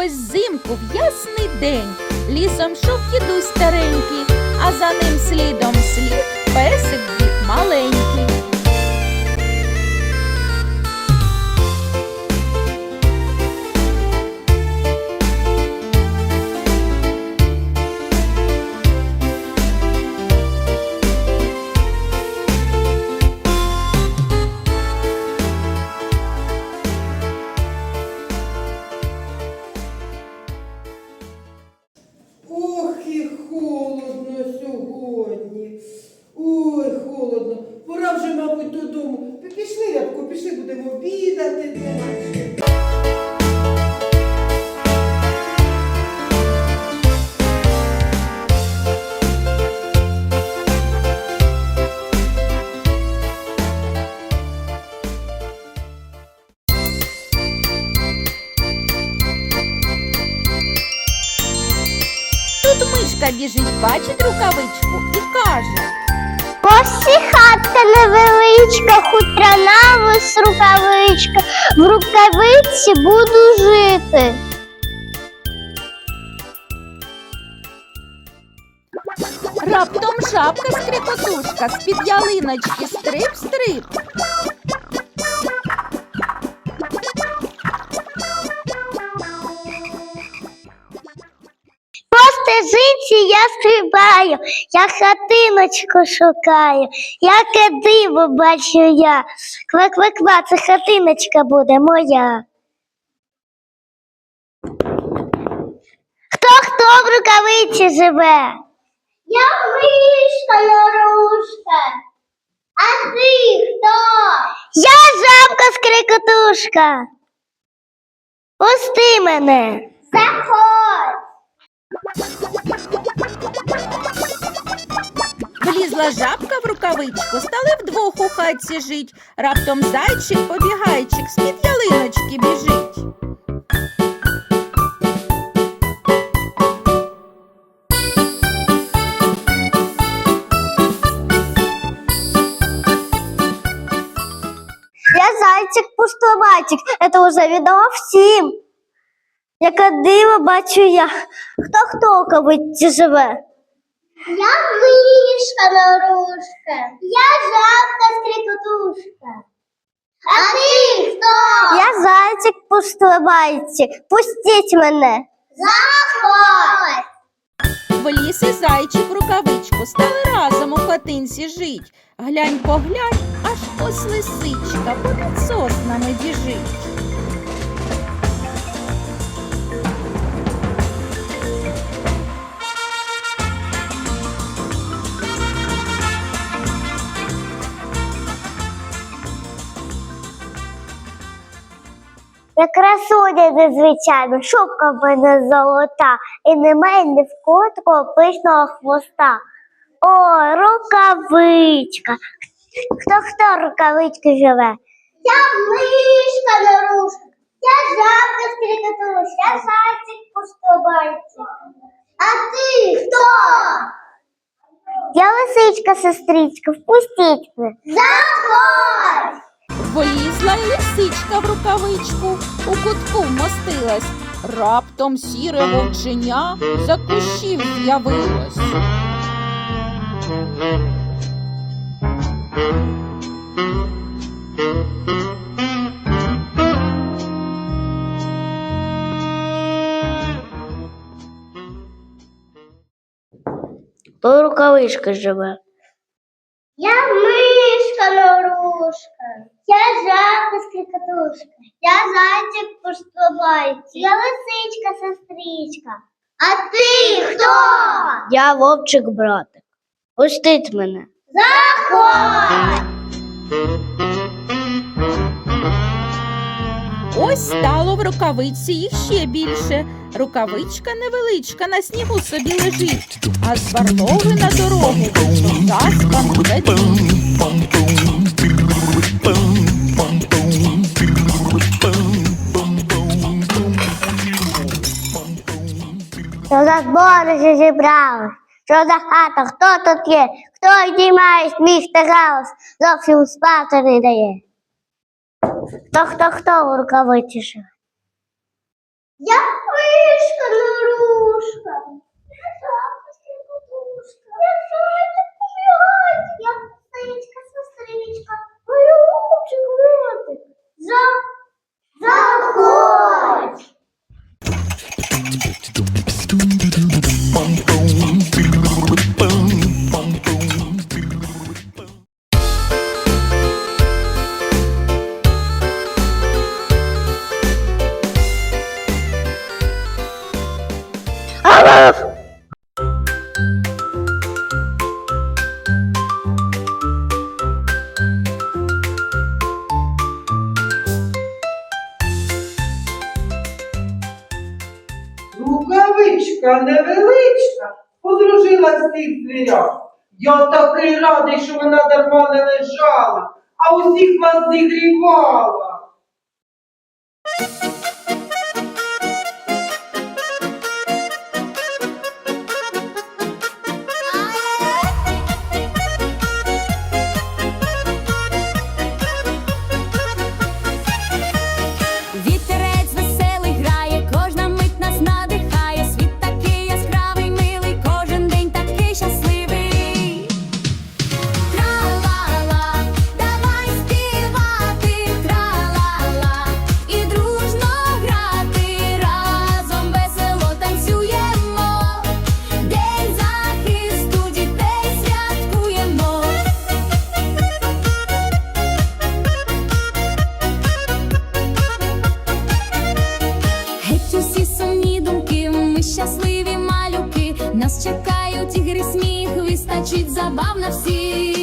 якось зимку в ясний день. Лісом шов дідусь старенький, а за ним слідом слід песик дід маленький. Тут біжить, бачить рукавичку і каже. Посіхатка невеличка, хутряна вис рукавичка. В рукавиці буду жити. Раптом жабка скрикотушка з-під ялиночки стрип-стрип. Стежинці я стрибаю, я хатиночку шукаю. Яке диво бачу я. Ква-ква-ква, це хатиночка буде моя. Хто хто в рукавиці живе? Я мишка Норушка. А ти хто? Я жабка скрикотушка. Пусти мене. Заходь. Влізла жабка в рукавичку, стали вдвох у хатці жить. Раптом зайчик побігайчик з-під ялиночки біжить. Я зайчик пустоматик, это уже відомо всім. Яке диво бачу я. Хто хто у живе? Я мишка Нарушка. Я жабка скрикотушка. А ти хто? Я зайчик пустоматик. Пустіть мене. Заходь. В і зайчик рукавичку стали разом у хатинці жить. Глянь поглянь, аж ось лисичка попід соснами біжить. Я красуня незвичайна, шубка в мене золота, і немає ні в такого пишного хвоста. О, рукавичка. Хто хто рукавички живе? Я мишка нарушка, я жабка скрикотуш, я зайчик пустобайчик. А ти хто? Я лисичка, сестричка, впустіть мене. Заходь! Влізла й лисичка в рукавичку, у кутку вмостилась. Раптом сіре вовченя за кущів з'явилось. Хто рукавичка живе? Я мишка Норушка. Я жабка скрикотушка. Я зайчик пустобайчик. Я лисичка сестричка. А ти хто? Я вовчик братик. Пустіть мене. Заходь! Ось стало в рукавиці їх ще більше. Рукавичка невеличка на снігу собі лежить, а з барлоги на дорогу ведуть. Що за збори зібрались? Що за хата? Хто тут є? Хто йдімає сміх галас? Зовсім спати не дає. Хто хто хто в рукавиці? Я вишка нарушка. Рукавичка невеличка подружила з тих звірят. Я такий радий, що вона дарма не лежала, а усіх вас зігрівала. Щасливі малюки, нас чекають ігри сміх, вистачить забав на всіх.